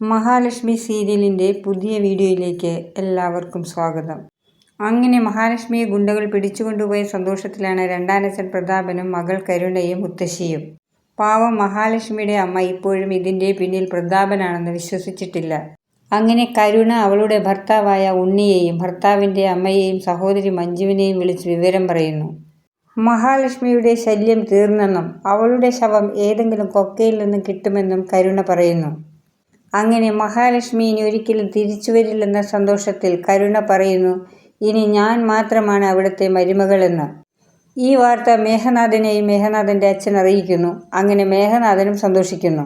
മഹാലക്ഷ്മി സീരിയലിന്റെ പുതിയ വീഡിയോയിലേക്ക് എല്ലാവർക്കും സ്വാഗതം. അങ്ങനെ മഹാലക്ഷ്മിയെ ഗുണ്ടകൾ പിടിച്ചുകൊണ്ടുപോയ സന്തോഷത്തിലാണ് രണ്ടാനച്ചൻ പ്രതാപനും മകൾ കരുണയും മുത്തശ്ശിയും. പാവം മഹാലക്ഷ്മിയുടെ അമ്മ ഇപ്പോഴും ഇതിന്റെ പിന്നിൽ പ്രതാപനാണെന്ന് വിശ്വസിച്ചിട്ടില്ല. അങ്ങനെ കരുണ അവളുടെ ഭർത്താവായ ഉണ്ണിയെയും ഭർത്താവിന്റെ അമ്മയെയും സഹോദരി മഞ്ജുവിനെയും വിളിച്ച് വിവരം പറയുന്നു. മഹാലക്ഷ്മിയുടെ ശല്യം തീർന്നെന്നും അവളുടെ ശവം ഏതെങ്കിലും കൊക്കയിൽ നിന്നും കിട്ടുമെന്നും കരുണ പറയുന്നു. അങ്ങനെ മഹാലക്ഷ്മി ഇനി ഒരിക്കലും തിരിച്ചു വരില്ലെന്ന സന്തോഷത്തിൽ കരുണ പറയുന്നു. ഇനി ഞാൻ മാത്രമാണ് അവിടുത്തെ മരുമകളെന്ന്. ഈ വാർത്ത മേഘനാഥനെയും മേഘനാഥന്റെ അച്ഛൻ അറിയിക്കുന്നു. അങ്ങനെ മേഘനാഥനും സന്തോഷിക്കുന്നു.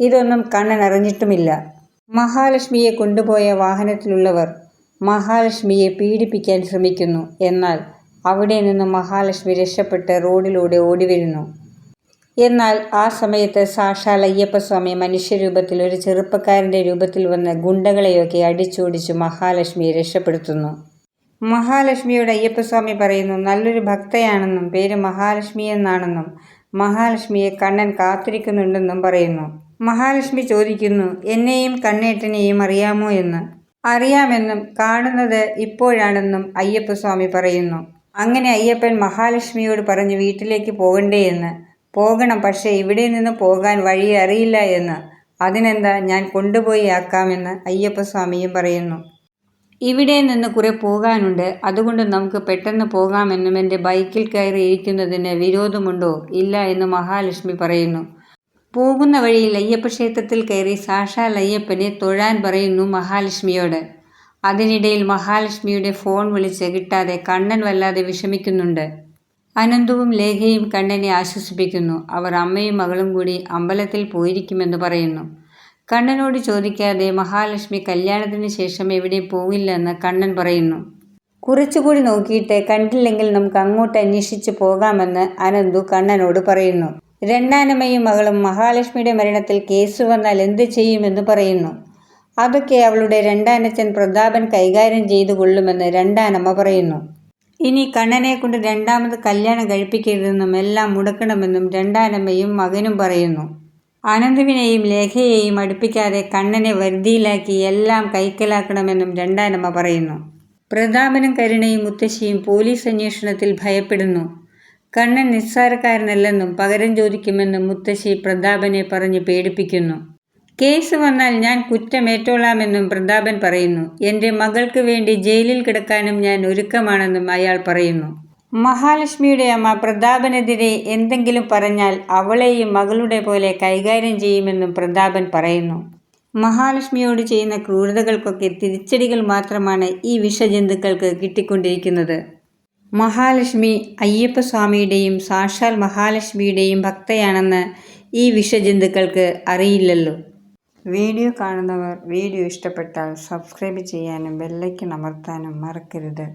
ഇതൊന്നും കണ്ണൻ അറിഞ്ഞിട്ടുമില്ല. മഹാലക്ഷ്മിയെ കൊണ്ടുപോയ വാഹനത്തിലുള്ളവർ മഹാലക്ഷ്മിയെ പീഡിപ്പിക്കാൻ ശ്രമിക്കുന്നു. എന്നാൽ അവിടെ നിന്ന് മഹാലക്ഷ്മി രക്ഷപ്പെട്ട് റോഡിലൂടെ ഓടിവരുന്നു. എന്നാൽ ആ സമയത്ത് സാക്ഷാൽ അയ്യപ്പസ്വാമി മനുഷ്യരൂപത്തിൽ ഒരു ചെറുപ്പക്കാരന്റെ രൂപത്തിൽ വന്ന് ഗുണ്ടകളെയൊക്കെ അടിച്ചോടിച്ച് മഹാലക്ഷ്മിയെ രക്ഷപ്പെടുത്തുന്നു. മഹാലക്ഷ്മിയോട് അയ്യപ്പസ്വാമി പറയുന്നു നല്ലൊരു ഭക്തയാണെന്നും പേര് മഹാലക്ഷ്മി എന്നാണെന്നും മഹാലക്ഷ്മിയെ കണ്ണൻ കാത്തിരിക്കുന്നുണ്ടെന്നും പറയുന്നു. മഹാലക്ഷ്മി ചോദിക്കുന്നു എന്നെയും കണ്ണേട്ടനെയും അറിയാമോ എന്ന്? അറിയാമെന്നും കാണുന്നത് ഇപ്പോഴാണെന്നും അയ്യപ്പസ്വാമി പറയുന്നു. അങ്ങനെ അയ്യപ്പൻ മഹാലക്ഷ്മിയോട് പറഞ്ഞ് വീട്ടിലേക്ക് പോകണ്ടേ എന്ന്. പോകണം പക്ഷേ ഇവിടെ നിന്ന് പോകാൻ വഴി അറിയില്ല എന്ന്. അതിനെന്താ ഞാൻ കൊണ്ടുപോയി ആക്കാമെന്ന് അയ്യപ്പസ്വാമിയും പറയുന്നു. ഇവിടെ നിന്ന് കുറെ പോകാനുണ്ട്. അതുകൊണ്ട് നമുക്ക് പെട്ടെന്ന് പോകാമെന്നും എന്റെ ബൈക്കിൽ കയറി ഇരിക്കുന്നതിന് വിരോധമുണ്ടോ? ഇല്ല എന്ന് മഹാലക്ഷ്മി പറയുന്നു. പോകുന്ന വഴിയിൽ അയ്യപ്പ ക്ഷേത്രത്തിൽ കയറി സാക്ഷാൽ അയ്യപ്പനെ തൊഴാൻ പറയുന്നു മഹാലക്ഷ്മിയോട്. അതിനിടയിൽ മഹാലക്ഷ്മിയുടെ ഫോൺ വിളിച്ച് കിട്ടാതെ കണ്ണൻ വല്ലാതെ വിഷമിക്കുന്നുണ്ട്. അനന്തവും ലേഖയും കണ്ണനെ ആശ്വസിപ്പിക്കുന്നു. അവർ അമ്മയും മകളും കൂടി അമ്പലത്തിൽ പോയിരിക്കുമെന്ന് പറയുന്നു. കണ്ണനോട് ചോദിക്കാതെ മഹാലക്ഷ്മി കല്യാണത്തിന് ശേഷം എവിടെ പോകില്ലെന്ന് കണ്ണൻ പറയുന്നു. കുറച്ചുകൂടി നോക്കിയിട്ട് കണ്ടില്ലെങ്കിൽ നമുക്ക് അങ്ങോട്ട് അന്വേഷിച്ച് പോകാമെന്ന് അനന്തു കണ്ണനോട് പറയുന്നു. രണ്ടാനമ്മയും മകളും മഹാലക്ഷ്മിയുടെ മരണത്തിൽ കേസ് വന്നാൽ എന്ത് ചെയ്യുമെന്ന് പറയുന്നു. അതൊക്കെ അവളുടെ രണ്ടാനച്ഛൻ പ്രതാപൻ കൈകാര്യം ചെയ്തു കൊള്ളുമെന്ന് രണ്ടാനമ്മ പറയുന്നു. ഇനി കണ്ണനെ കൊണ്ട് രണ്ടാമത് കല്യാണം കഴിപ്പിക്കരുതെന്നും എല്ലാം മുടക്കണമെന്നും രണ്ടാനമ്മയും മകനും പറയുന്നു. അനന്തുവിനെയും ലേഖയെയും അടുപ്പിക്കാതെ കണ്ണനെ വരുതിയിലാക്കി എല്ലാം കൈക്കലാക്കണമെന്നും രണ്ടാനമ്മ പറയുന്നു. പ്രതാപനും കരുണയും മുത്തശ്ശിയും പോലീസ് അന്വേഷണത്തിൽ ഭയപ്പെടുന്നു. കണ്ണൻ നിസ്സാരക്കാരനല്ലെന്നും പകരം ചോദിക്കുമെന്നും മുത്തശ്ശി പ്രതാപനെ പറഞ്ഞ് പേടിപ്പിക്കുന്നു. കേസ് വന്നാൽ ഞാൻ കുറ്റമേറ്റോളാമെന്നും പ്രതാപൻ പറയുന്നു. എന്റെ മകൾക്ക് വേണ്ടി ജയിലിൽ കിടക്കാനും ഞാൻ ഒരുക്കമാണെന്നും അയാൾ പറയുന്നു. മഹാലക്ഷ്മിയുടെ അമ്മ പ്രതാപനെതിരെ എന്തെങ്കിലും പറഞ്ഞാൽ അവളെയും മകളുടെ പോലെ കൈകാര്യം ചെയ്യുമെന്നും പ്രതാപൻ പറയുന്നു. മഹാലക്ഷ്മിയോട് ചെയ്യുന്ന ക്രൂരതകൾക്കൊക്കെ തിരിച്ചടികൾ മാത്രമാണ് ഈ വിഷജന്തുക്കൾക്ക് കിട്ടിക്കൊണ്ടിരിക്കുന്നത്. മഹാലക്ഷ്മി അയ്യപ്പസ്വാമിയുടെയും സാക്ഷാൽ മഹാലക്ഷ്മിയുടെയും ഭക്തയാണെന്ന് ഈ വിഷജന്തുക്കൾക്ക് അറിയില്ലല്ലോ. വീഡിയോ കാണുന്നവർ വീഡിയോ ഇഷ്ടപ്പെട്ടാൽ സബ്സ്ക്രൈബ് ചെയ്യാനും ബെല്ലൈക്കൺ അമർത്താനും മറക്കരുത്.